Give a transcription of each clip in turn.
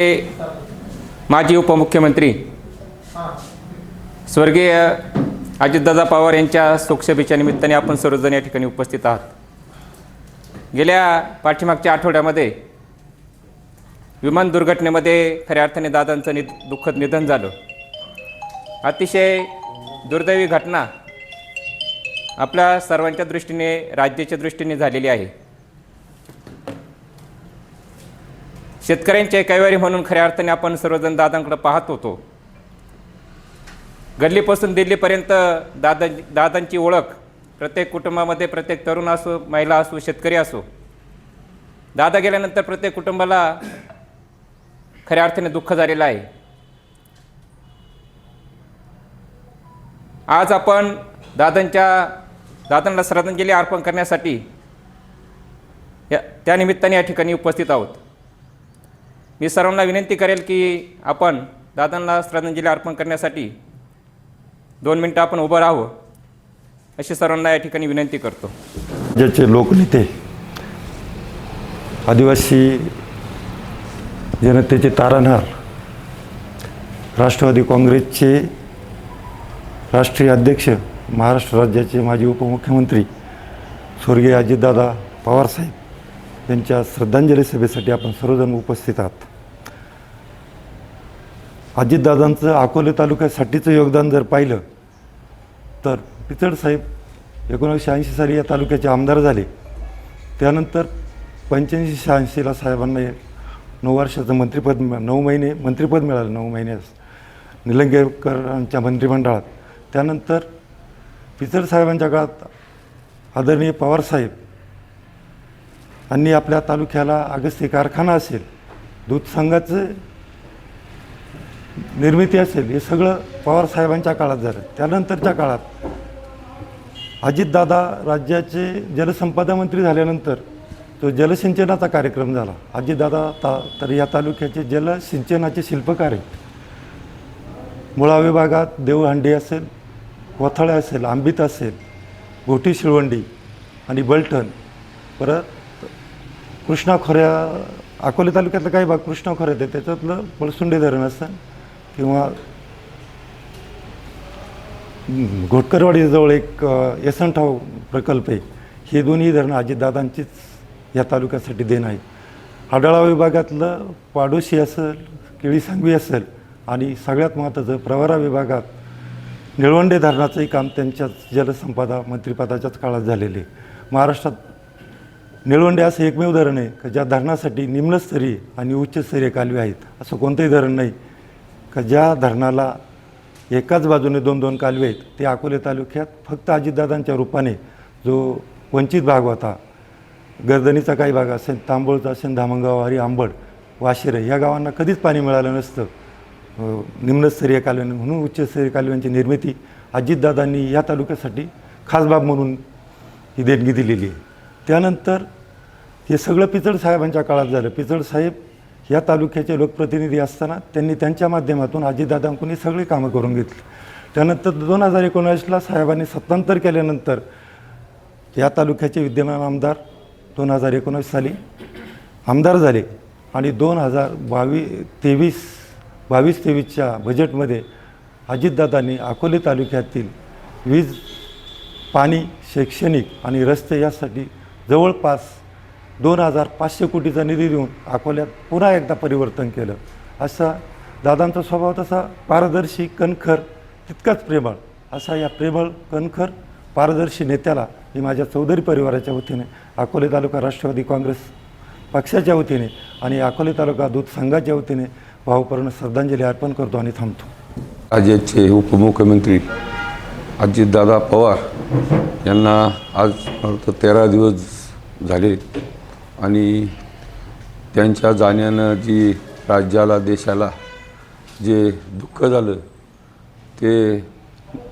माजी उपमुख्यमंत्री स्वर्गीय अजितदादा पवार यांच्या शोकसभेच्या निमित्ताने आपण सर्वजण या ठिकाणी उपस्थित आहात. गेल्या पाठीमागच्या आठवड्यामध्ये विमान दुर्घटनेमध्ये खऱ्या अर्थाने दादांचं नि दुःखद निधन झालं. अतिशय दुर्दैवी घटना आपल्या सर्वांच्या दृष्टीने राज्याच्या दृष्टीने झालेली आहे. शेतकऱ्यांचे कैवारी म्हणून खऱ्या अर्थाने आपण सर्वजण दादांकडे पाहत होतो. गल्लीपासून दिल्लीपर्यंत दादा दादांची ओळख प्रत्येक कुटुंबामध्ये प्रत्येक तरुण असो महिला असो शेतकरी असो दादा गेल्यानंतर प्रत्येक कुटुंबाला खऱ्या अर्थाने दुःख झालेलं आहे. आज आपण दादांच्या दादांना श्रद्धांजली अर्पण करण्यासाठी या त्यानिमित्ताने या ठिकाणी उपस्थित आहोत. मी सर्वांना विनंती करेल की आपण दादांना श्रद्धांजली अर्पण करण्यासाठी दोन मिनटं आपण उभं राहावं अशी सर्वांना या ठिकाणी विनंती करतो. राज्याचे लोकनेते आदिवासी जनतेचे तारणहार राष्ट्रवादी काँग्रेसचे राष्ट्रीय अध्यक्ष महाराष्ट्र राज्याचे माजी उपमुख्यमंत्री स्वर्गीय अजितदादा पवारसाहेब यांच्या श्रद्धांजली सभेसाठी आपण सर्वजण उपस्थित आहात. अजितदादांचं अकोले तालुक्यासाठीचं योगदान जर पाहिलं तर पिचड साहेब एकोणीसशे ऐंशी साली या तालुक्याचे आमदार झाले. त्यानंतर पंच्याऐंशी शहाऐंशीला साहेबांना नऊ वर्षाचं मंत्रिपद नऊ महिने मंत्रिपद मिळालं नऊ महिन्यास निलंगेकरांच्या मंत्रिमंडळात. त्यानंतर पिचड साहेबांच्या काळात आदरणीय पवारसाहेब यांनी आपल्या तालुक्याला अगस्ती कारखाना असेल दूध संघाचं निर्मिती असेल हे सगळं पवारसाहेबांच्या काळात झालं. त्यानंतरच्या काळात अजितदादा राज्याचे जलसंपदा मंत्री झाल्यानंतर तो जलसिंचनाचा कार्यक्रम झाला. अजितदादा ता तर या तालुक्याचे जलसिंचनाचे शिल्पकार आहेत. मुळा विभागात देवहांडी असेल कोथळे असेल आंबीत असेल गोठी शिळवंडी आणि बलठण. परत कृष्णा खोऱ्या अकोले तालुक्यातलं काही भाग कृष्णा खोऱ्यात आहे त्याच्यातलं पळसुंडे धरण असेल किंवा घोटकरवाडीजवळ एक अ, यसनठाव प्रकल्प आहे. हे दोन्ही धरणं अजितदादांचीच या तालुक्यासाठी देणं आहे. आढळा विभागातलं पाडोशी असेल केळी सांगवी असेल आणि सगळ्यात महत्त्वाचं प्रवरा विभागात निळवंडे धरणाचंही काम त्यांच्याच जलसंपदा मंत्रिपदाच्याच काळात झालेले. महाराष्ट्रात निळवंडे असं एकमेव धरण आहे का ज्या धरणासाठी निम्नस्तरीय आणि उच्चस्तरीय कालवे आहेत. असं कोणतंही धरण नाही. का ज्या धरणाला एकाच बाजूने दोन दोन कालवे आहेत ते अकोले तालुक्यात फक्त अजितदादांच्या रूपाने जो वंचित भाग होता गर्दनीचा काही भाग असेल तांबोळचा असेल धामणगाववारी आंबड वाशिरे या गावांना कधीच पाणी मिळालं नसतं. निम्नस्तरीय कालव्यांनी म्हणून उच्चस्तरीय कालव्यांची निर्मिती अजितदादांनी या तालुक्यासाठी खास बाब म्हणून ही देणगी दिलेली आहे. त्यानंतर हे सगळं पिचड साहेबांच्या काळात झालं. पिचड साहेब या तालुक्याचे लोकप्रतिनिधी असताना त्यांनी त्यांच्या माध्यमातून अजितदादांकडून ही सगळी कामं करून घेतली. त्यानंतर दोन हजार एकोणीसला साहेबांनी सत्तांतर केल्यानंतर या तालुक्याचे विद्यमान आमदार दोन हजार एकोणीस साली आमदार झाले आणि दोन हजार बावी तेवीस बावीस तेवीसच्या बजेटमध्ये अजितदादांनी अकोले तालुक्यातील वीज पाणी शैक्षणिक आणि रस्ते यासाठी जवळपास दोन हजार पाचशे कोटीचा निधी देऊन अकोल्यात पुन्हा एकदा परिवर्तन केलं. असा दादांचा स्वभाव तसा पारदर्शी कणखर तितकाच प्रेमळ. असा या प्रेमळ कणखर पारदर्शी नेत्याला मी माझ्या चौधरी परिवाराच्या वतीने अकोले तालुका राष्ट्रवादी काँग्रेस पक्षाच्या वतीने आणि अकोले तालुका दूध संघाच्या वतीने भावपूर्ण श्रद्धांजली अर्पण करतो आणि थांबतो. राज्याचे उपमुख्यमंत्री अजितदादा पवार यांना आज तेरा दिवस झाले. आणि त्यांच्या जाण्यानं जी राज्याला देशाला जे दुःख झालं ते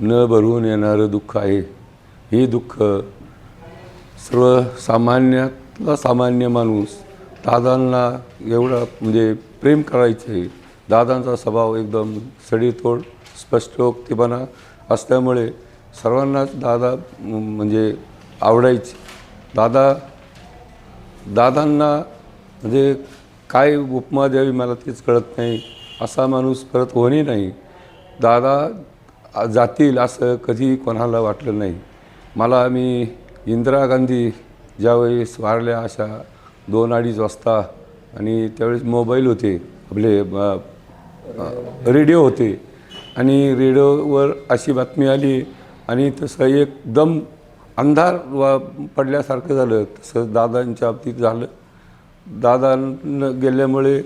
न भरून येणारं दुःख आहे. हे दुःख सर्वसामान्यातला सामान्य माणूस दादांना एवढा म्हणजे प्रेम करायचं आहे. दादांचा स्वभाव एकदम सडीतोड स्पष्टोक्तीपणा असल्यामुळे सर्वांनाच दादा म्हणजे आवडायचे. दादा दादांना म्हणजे काय उपमा द्यावी मला तेच कळत नाही. असा माणूस परत होणे नाही. दादा जातील असं कधी कोणाला वाटलं नाही. मला मी इंदिरा गांधी ज्यावेळेस वारल्या अशा दोन अडीच वाजता आणि त्यावेळेस मोबाईल होते आपले रेडिओ होते. आणि रेडिओवर अशी बातमी आली आणि तसं एकदम अंधार व पडल्यासारखं झालं. तसं दादांच्या बाबतीत झालं. दादा गेल्यामुळे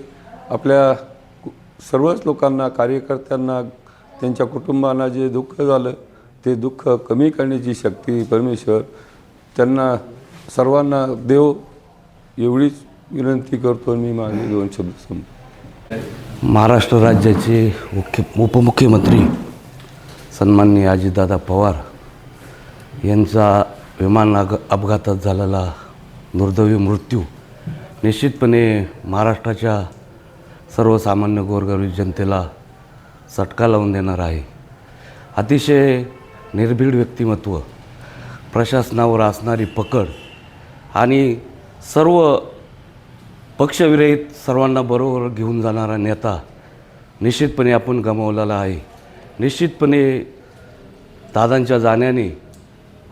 आपल्या सर्वच लोकांना कार्यकर्त्यांना त्यांच्या कुटुंबांना जे दुःख झालं ते दुःख कमी करण्याची शक्ती परमेश्वर त्यांना सर्वांना देव एवढीच विनंती करतो मी माझे दोन शब्द संपतो महाराष्ट्र राज्याचे मुख्य उपमुख्यमंत्री सन्माननीय अजितदादा पवार यांचा विमान अग अपघातात झालेला दुर्दैवी मृत्यू निश्चितपणे महाराष्ट्राच्या सर्वसामान्य गोरगरीब जनतेला चटका लावून देणार आहे. अतिशय निर्भीड व्यक्तिमत्व प्रशासनावर असणारी पकड आणि सर्व पक्षविरहित सर्वांना बरोबर घेऊन जाणारा नेता निश्चितपणे आपण गमावलेला आहे. निश्चितपणे दादांच्या जाण्याने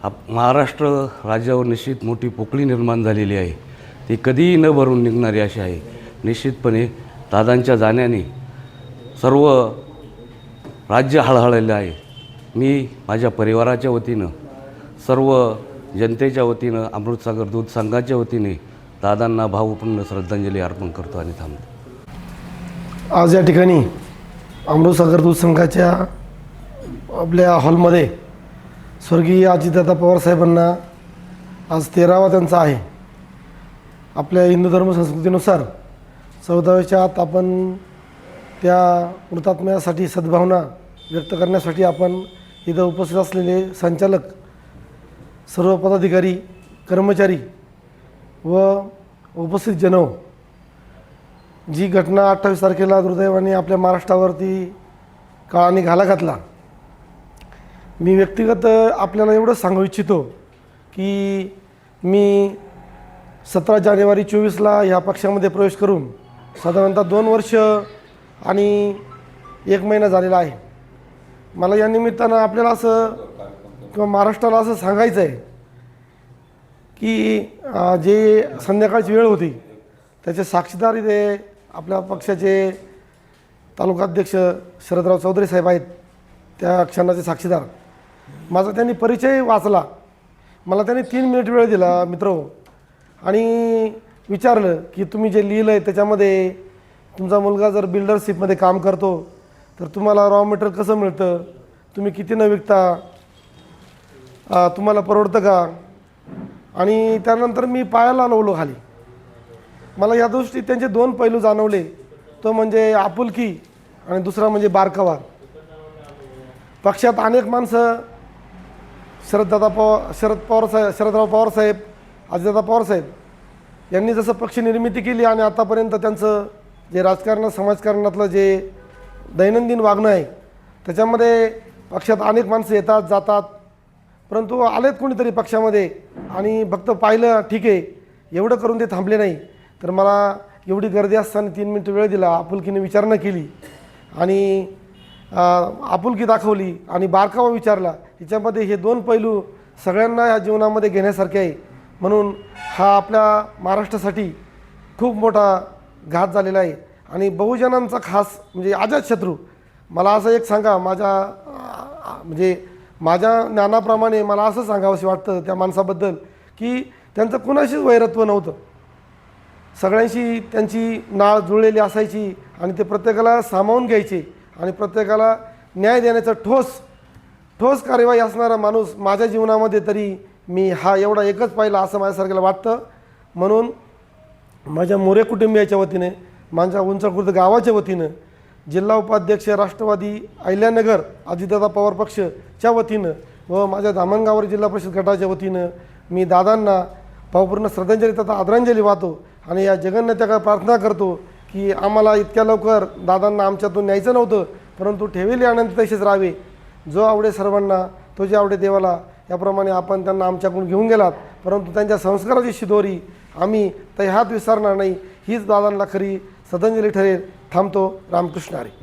आप महाराष्ट्र राज्यावर निश्चित मोठी पोकळी निर्माण झालेली आहे. ती कधीही न भरून निघणारी अशी आहे. निश्चितपणे दादांच्या जाण्याने सर्व राज्य हळहळलेलं आहे. मी माझ्या परिवाराच्या वतीनं सर्व जनतेच्या वतीनं अमृतसागर दूध संघाच्या वतीने दादांना भावपूर्ण श्रद्धांजली अर्पण करतो आणि थांबतो. आज या ठिकाणी अमृतसागर दूध संघाच्या आपल्या हॉलमध्ये स्वर्गीय अजितदादा पवारसाहेबांना आज तेरावा त्यांचा आहे. आपल्या हिंदू धर्म संस्कृतीनुसार चौदाव्याच्या आत आपण त्या मृतात्म्यासाठी सद्भावना व्यक्त करण्यासाठी आपण इथं उपस्थित असलेले संचालक सर्व पदाधिकारी कर्मचारी व उपस्थित जनव जी घटना अठ्ठावीस तारखेला दुर्दैवाने आपल्या महाराष्ट्रावरती काळाने घाला घातला. मी व्यक्तिगत आपल्याला एवढं सांगू इच्छितो की मी सतरा जानेवारी चोवीसला ह्या पक्षामध्ये प्रवेश करून साधारणतः दोन वर्ष आणि एक महिना झालेला आहे. मला या निमित्तानं आपल्याला असं किंवा महाराष्ट्राला असं सांगायचं आहे की जे संध्याकाळची वेळ होती त्याचे साक्षीदार इथे आपल्या पक्षाचे तालुकाध्यक्ष शरदराव चौधरी साहेब आहेत त्या क्षणाचे साक्षीदार. माझा त्यांनी परिचय वाचला. मला त्यांनी तीन मिनिट वेळ दिला मित्र. आणि विचारलं की तुम्ही जे लिहिलं आहे त्याच्यामध्ये तुमचा मुलगा जर बिल्डरशिपमध्ये काम करतो तर तुम्हाला रॉ मटेरियल कसं मिळतं? तुम्ही किती न विकता? तुम्हाला परवडतं का? आणि त्यानंतर मी पायाला लावलो खाली. मला या दृष्टी त्यांचे दोन पैलू जाणवले. तो म्हणजे आपुलकी आणि दुसरा म्हणजे बारकावा. पक्षात अनेक माणसं शरददादा पवार शरद पवार साहेब शरदराव पवार साहेब अजितदादा पवार साहेब यांनी जसं पक्ष निर्मिती केली आणि आतापर्यंत त्यांचं जे राजकारण समाजकारणातलं जे दैनंदिन वागणं आहे त्याच्यामध्ये पक्षात अनेक माणसं येतात जातात. परंतु आलेत कोणीतरी पक्षामध्ये आणि फक्त पाहिलं ठीक आहे एवढं करून ते थांबले नाही. तर मला एवढी गर्दी असताना तीन मिनटं वेळ दिला आपुलकीने विचारणा केली आणि आपुलकी दाखवली आणि बारकावा विचारला. हिच्यामध्ये हे दोन पैलू सगळ्यांना या जीवनामध्ये घेण्यासारखे आहे. म्हणून हा आपल्या महाराष्ट्रासाठी खूप मोठा घात झालेला आहे. आणि बहुजनांचा खास म्हणजे अजातशत्रू मला असं एक सांगा माझ्या म्हणजे माझ्या ज्ञानाप्रमाणे मला असं सांगावंसं वाटतं त्या माणसाबद्दल की त्यांचं कुणाशीच वैरत्व नव्हतं. सगळ्यांशी त्यांची नाळ जुळलेली असायची आणि ते प्रत्येकाला सामावून घ्यायचे आणि प्रत्येकाला न्याय देण्याचा ठोस ठोस कार्यवाही असणारा माणूस माझ्या जीवनामध्ये तरी मी हा एवढा एकच पाहिला असं माझ्यासारख्याला वाटतं. म्हणून माझ्या मोरे कुटुंबियाच्या वतीने माझ्या उंचखुर्द गावाच्या वतीनं जिल्हा उपाध्यक्ष राष्ट्रवादी अहिल्यानगर अजितदादा पवार पक्षच्या वतीनं व माझ्या धामणगावर जिल्हा परिषद गटाच्या वतीनं मी दादांना भावपूर्ण श्रद्धांजली तथा आदरांजली वाहतो आणि या जगन्नाथ्याकडे प्रार्थना करतो की आम्हाला इतक्या लवकर दादांना आमच्यातून न्यायचं नव्हतं परंतु ठेवेली आनंद तसेच राहावे. जो आवडे सर्वांना तो जे आवडे देवाला याप्रमाणे आपण त्यांना आमच्याकडून घेऊन गेलात. परंतु त्यांच्या संस्काराची शिदोरी आम्ही तह्यात विसरणार नाही. हीच दादांना खरी श्रद्धांजली ठरेल. थांबतो. रामकृष्ण हरी.